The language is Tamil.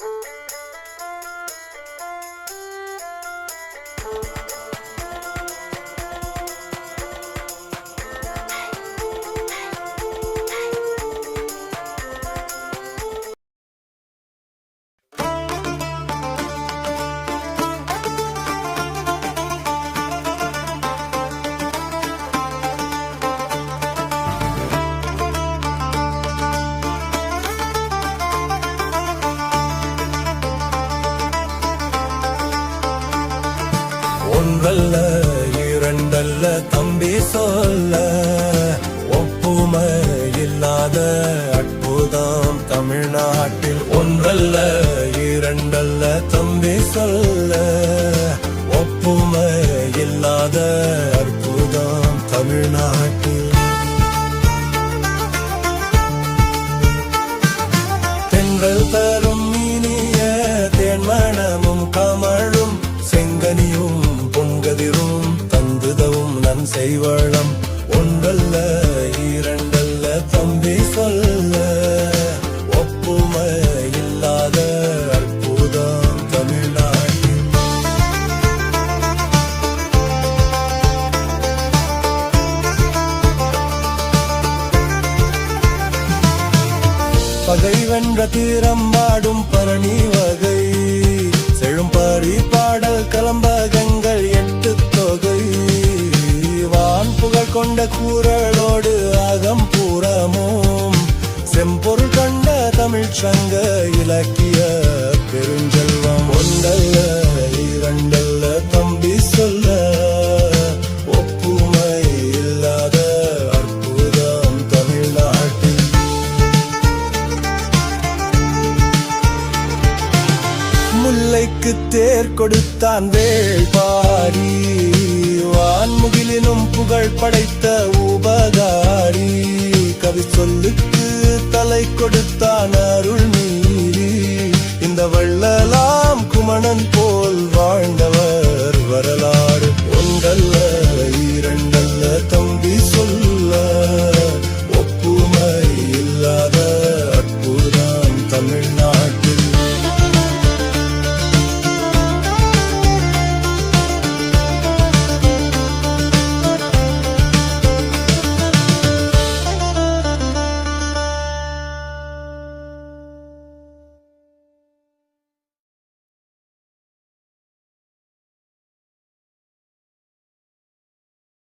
you. ஒன்றல்ல இரண்டல்ல தம்பி சொல்ல ஒப்புமை இல்லாத அற்புதம் தமிழ்நாடு. கதிரும் தந்துதவும் நன் செய்வழம் ஒன்றல்ல இரண்டல்ல தம்பி சொல்ல. ஒப்புமை இல்லாத அற்புதம் தமிழ்நாட்டில். பகை வென்ற தீரம் பாடும் பரணி வகை. செழும்பரி பாடல் புகழ் கொண்ட கூறலோடு அகம் பூரமும். செம்பொருள் கண்ட தமிழ் சங்க இலக்கிய பெருஞ்செல்வம். ஒன்றல்ல இரண்டல்ல தம்பி சொல்ல ஒப்புமை இல்லாத அற்புதம் தமிழ்நாட்டில். முல்லைக்கு தேர் கொடுத்தான் வேள்பாரி. வான் முகிலினும் புகழ் படைத்த உபகாரி. கவி சொல்லுக்கு தலை கொடுத்தான் அருள் மீறி இந்த வள்ளலாம் குமணன் போல் வாழ்ந்தவர் வரலாறு. ஒன்றல்ல இரண்டல்ல தம்பி சொல்